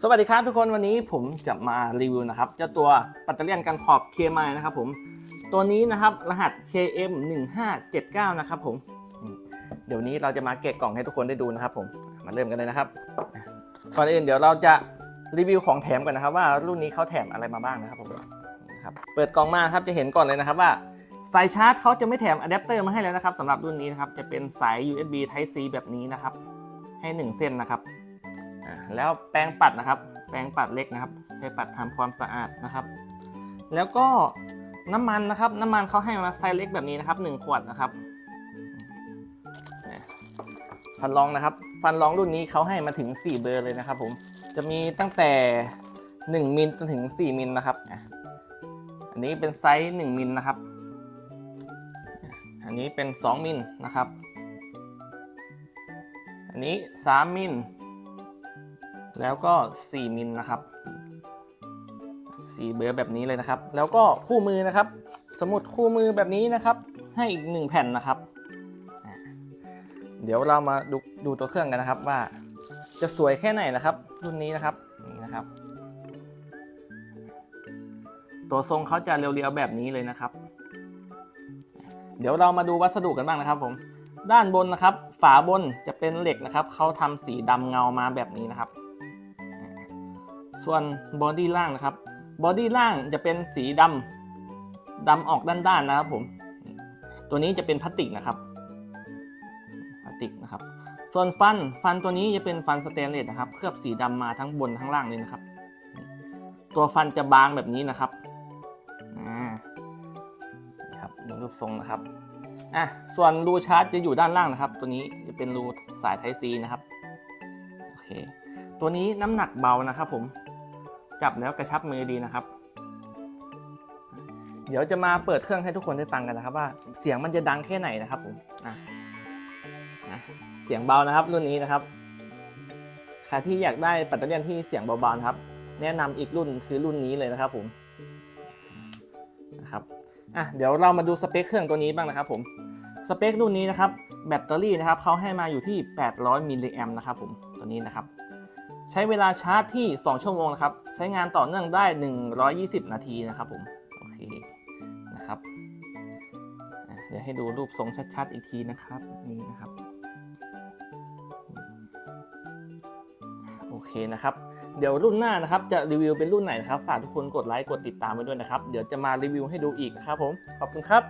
สวัสดีครับทุกคนวันนี้ผมจะมารีวิวนะครับเจ้าตัวปัตเตอร์เลียนกันขอบ KM นะครับผมตัวนี้นะครับรหัส KM 1579นะครับผมเดี๋ยวนี้เราจะมาแกะกล่องให้ทุกคนได้ดูนะครับผมมาเริ่มกันเลยนะครับก่อนอื่นเดี๋ยวเราจะรีวิวของแถมกันนะครับว่ารุ่นนี้เขาแถมอะไรมาบ้างนะครับผมครับเปิดกล่องมาครับจะเห็นก่อนเลยนะครับว่าสายชาร์จเขาจะไม่แถมอะแดปเตอร์มาให้แล้วนะครับสำหรับรุ่นนี้นะครับจะเป็นสาย USB Type C แบบนี้นะครับให้หนึ่งเส้นนะครับ แล้วแปรงปัดนะครับ แปรงปัดเล็กนะครับ ใช้ปัดทำความสะอาดนะครับ แล้วก็น้ำมันนะครับ น้ำมันเขาให้มาไซส์เล็กแบบนี้นะครับ 1 ขวดนะครับฟันรองนะครับ ฟันรองรุ่นนี้เขาให้มาถึง 4 เบอร์เลยนะครับ ผมจะมีตั้งแต่ 1มิลจนถึง 4มิลนะครับอันนี้เป็นไซส์1มิลนะครับ อันนี้เป็น 2มิลนะครับ อันนี้ 3มิล แล้วก็ 4 มิลนะครับสีเบอร์แบบนี้เลยนะครับ แล้วก็คู่มือนะครับ สมุดคู่มือแบบนี้นะครับ ให้อีก 1 แผ่นนะครับ เดี๋ยวเรามาดูดูตัวเครื่องกันนะครับว่าจะสวยแค่ไหนนะครับ รุ่นนี้นะครับนี่นะครับ ตัวทรงเขาจะเรียวๆแบบนี้เลยนะครับ เดี๋ยวเรามาดูวัสดุกันบ้างนะครับ ผม ด้านบนนะครับ ฝาบนจะเป็นเหล็กนะครับเขาทำสีดำเงามาแบบนี้นะครับ ส่วนบอดี้ล่างนะครับบอดี้ล่างจะเป็นสีดำดำออกด้านๆนะครับผมตัวนี้จะเป็นพลาสติกนะครับพลาสติกนะครับ ส่วนฟันฟันตัวนี้จะเป็นฟันสเตนเลสนะครับเคลือบสีดำมาทั้งบนทั้งล่างเลยนะครับ ตัวฟันจะบางแบบนี้นะครับอ่านี่ครับดูรูปทรงนะครับอะส่วนรูชาร์จจะอยู่ด้านล่างนะครับ ตัวนี้จะเป็นรูสายไทซีนะครับโอเคตัวนี้น้ำหนักเบานะครับผม จับแล้วกระชับมือดีนะครับ เดี๋ยวจะมาเปิดเครื่องให้ทุกคนได้ฟังกันนะครับ ว่าเสียงมันจะดังแค่ไหนนะครับผมอะเสียงเบานะครับรุ่นนี้นะครับใครที่อยากได้ปัตเตอร์เลียนที่เสียงเบาๆครับ แนะนำอีกรุ่นคือรุ่นนี้เลยนะครับผมนะครับอะเดี๋ยวเรามาดูสเปคเครื่องตัวนี้บ้างนะครับผมสเปครุ่นนี้นะครับแบตเตอรี่นะครับเขาให้มาอยู่ที่ 800 มิลลิแอมนะครับผมตัวนี้นะครับ ใช้เวลาชาร์จที่ 2 ชั่วโมงนะครับ ใช้งานต่อเนื่องได้ 120 นาทีนะครับผม โอเค นะครับ เดี๋ยวให้ดูรูปทรงชัดๆ อีกทีนะครับ นี่นะครับ โอเคนะครับเดี๋ยวรุ่นหน้านะครับจะรีวิวเป็นรุ่นไหนนะครับ ฝากทุกคนกดไลค์กดติดตามไว้ด้วยนะครับ เดี๋ยวจะมารีวิวให้ดูอีกนะครับผม ขอบคุณครับ